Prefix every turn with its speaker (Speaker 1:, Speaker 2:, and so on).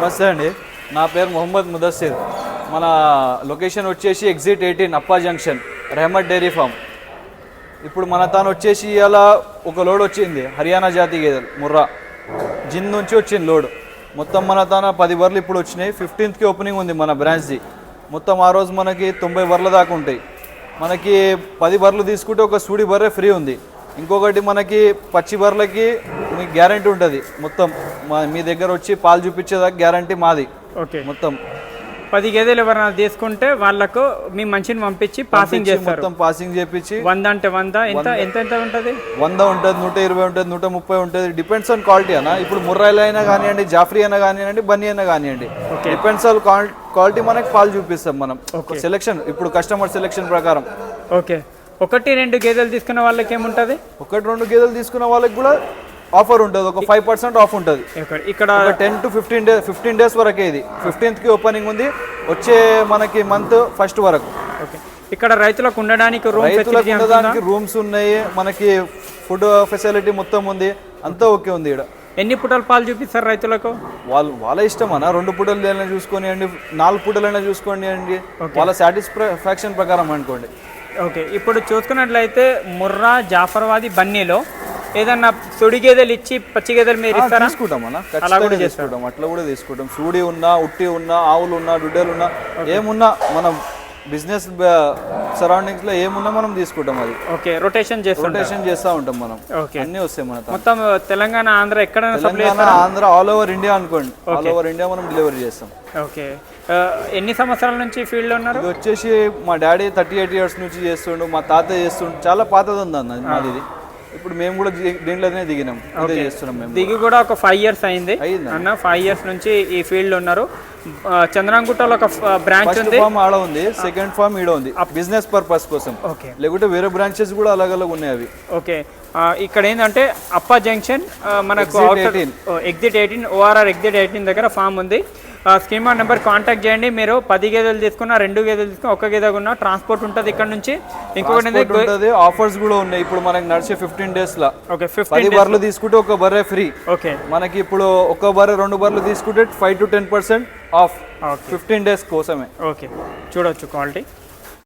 Speaker 1: నమస్తే అండి. నా పేరు మొహమ్మద్ ముదస్సిర్. మన లొకేషన్ వచ్చేసి exit eighteen Appa junction Rahmat dairy farm. ఇప్పుడు మన తాను వచ్చేసి ఇలా ఒక లోడ్ వచ్చింది హర్యానా జాతి గేదెలు ముర్రా. జిన్ నుంచి వచ్చింది లోడ్. మొత్తం మన తాన పది బర్లు ఇప్పుడు వచ్చినాయి. ఫిఫ్టీన్త్కి ఓపెనింగ్ ఉంది మన బ్రాంచ్ది మొత్తం ఆ రోజు మనకి తొంభై బర్ల దాకా ఉంటాయి. మనకి పది బర్లు తీసుకుంటే ఒక సూడి బర్రె ఫ్రీ ఉంది. ఇంకొకటి మనకి పచ్చి బర్రెలకి మీకు గ్యారంటీ ఉంటుంది. మొత్తం మా మీ దగ్గర వచ్చి పాలు చూపించేదాకా గ్యారంటీ మాది.
Speaker 2: ఓకే.
Speaker 1: మొత్తం.
Speaker 2: పది గేదెలు ఎవరైనా తీసుకుంటే వాళ్ళకు మీ మనిషిని పంపించి పాసింగ్ చేస్తారు
Speaker 1: మొత్తం పాసింగ్ చేపించి
Speaker 2: వంద అంటే వంద ఎంత ఎంత ఎంత ఉంటుంది?
Speaker 1: వంద ఉంటుంది నూట ఇరవై ఉంటుంది నూట ముప్పై ఉంటుంది. డిపెండ్స్ ఆన్ క్వాలిటీ అన్న. ఇప్పుడు ముర్రాయిలు అయినా కానివ్వండి జాఫ్రీ అయినా కానివ్వండి బన్నీ అయినా కానివ్వండి. డిపెండ్స్ ఆన్ క్వాలిటీ మనకి పాలు చూపిస్తాం మనం. సెలెక్షన్ ఇప్పుడు కస్టమర్ సెలెక్షన్ ప్రకారం.
Speaker 2: ఓకే. ఒకటి రెండు గేదెలు తీసుకున్న వాళ్ళకి ఏముంటుంది?
Speaker 1: ఒకటి రెండు గేదెలు తీసుకున్న వాళ్ళకి కూడా ఆఫర్ ఉంటుంది. ఒక ఫైవ్ పర్సెంట్ ఆఫ్ ఉంటుంది.
Speaker 2: ఇక్కడ
Speaker 1: ten to fifteen days fifteen days వరకే ఇది. ఫిఫ్టీన్త్కి ఓపెనింగ్ ఉంది. వచ్చే మనకి మంత్ ఫస్ట్ వరకు.
Speaker 2: ఓకే. ఇక్కడ రైతులకు ఉండడానికి రూమ్
Speaker 1: రైతులకు ఉండడానికి రూమ్స్ ఉన్నాయి. మనకి ఫుడ్ ఫెసిలిటీ మొత్తం ఉంది. అంతా ఓకే ఉంది ఇక్కడ
Speaker 2: ఎన్ని పుటలు పాలు చూపిస్తారు రైతులకు?
Speaker 1: వాళ్ళు వాళ్ళ ఇష్టం అన్న రెండు పూటలు ఏదైనా చూసుకొనియండి నాలుగు పూటలైనా చూసుకోండి వాళ్ళ సాటిస్ఫాక్షన్ ప్రకారం అనుకోండి.
Speaker 2: ఓకే ఇప్పుడు చూసుకున్నట్లయితే ముర్రా జాఫర్వాది బన్నీలో ఏదన్నా సుడి గేదెలు ఇచ్చి పచ్చి గేదెలు మీరు ఇస్తారా?
Speaker 1: తీసుకుంటాం అన్న. ఖచ్చితంగా తీసుకుంటాం. అట్లా కూడా తీసుకుంటాం. సూడి ఉన్నా ఉట్టి ఉన్నా ఆవులు ఉన్నా డుడ్డలు ఉన్నా ఏమున్నా మనం బిజినెస్ సరౌండింగ్స్లో ఏమున్నా మనం తీసుకుంటాం అది.
Speaker 2: ఓకే రొటేషన్ చేస్తుంటారు.
Speaker 1: రొటేషన్ చేస్తూ ఉంటాం మనం.
Speaker 2: ఓకే.
Speaker 1: అన్నీ వస్తాయి మన.
Speaker 2: మొత్తం Telangana Andhra
Speaker 1: Telangana Andhra all over India అనుకోండి. ఆల్ ఓవర్ ఇండియా మనం డెలివరీ చేస్తాం.
Speaker 2: ఓకే. ఎన్ని సంవత్సరాల నుంచి ఫీల్డ్లో ఉన్నారు?
Speaker 1: ఇది వచ్చేసి మా డాడీ థర్టీ ఎయిట్ ఇయర్స్ నుంచి చేస్తుండు మా తాతయ్య చేస్తుండు చాలా పాతది ఉంది అన్న మాది ఇది ఇప్పుడు మేము కూడా దీంట్లోనే దిగినాం చేస్తున్నాం మేము
Speaker 2: దిగి కూడా. ఒక ఫైవ్ ఇయర్స్ అయింది? అన్న ఫైవ్ ఇయర్స్ నుంచి ఈ ఫీల్డ్ ఉన్నారు. చంద్రంగుట్టలో ఒక బ్రాంచ్ ఉంది.
Speaker 1: ఫామ్ ఆడ ఉంది సెకండ్ ఫామ్ ఈడ ఉంది బిజినెస్ పర్పస్ కోసం.
Speaker 2: ఓకే.
Speaker 1: లేకుంటే వేరే బ్రాంచెస్ కూడా అలాగ అలాగ ఉన్నాయి అవి.
Speaker 2: ఓకే. ఇక్కడ ఏంటంటే అప్పా జంక్షన్ మనకు
Speaker 1: Exit 18.
Speaker 2: Exit eighteen ORR exit eighteen దగ్గర ఫామ్ ఉంది. స్కీమా నెంబర్ కాంటాక్ట్ చేయండి. మీరు పది గేదెలు తీసుకున్నా రెండు గేదెలు తీసుకున్నా ఒక గేదె ఉన్నా ట్రాన్స్పోర్ట్ ఉంటుంది ఇక్కడ నుంచి. ఇంకొకటి
Speaker 1: ఆఫర్స్ కూడా ఉన్నాయి. ఇప్పుడు మనకి నడిచే ఫిఫ్టీన్ డేస్ లా.
Speaker 2: ఓకే ఫిఫ్టీ
Speaker 1: పది బర్రెలు తీసుకుంటే ఒక బర్రె ఫ్రీ.
Speaker 2: ఓకే.
Speaker 1: మనకి ఇప్పుడు ఒక బర్రె రెండు బర్రెలు తీసుకుంటే five to ten percent off fifteen days కోసమే.
Speaker 2: ఓకే. చూడొచ్చు క్వాలిటీ.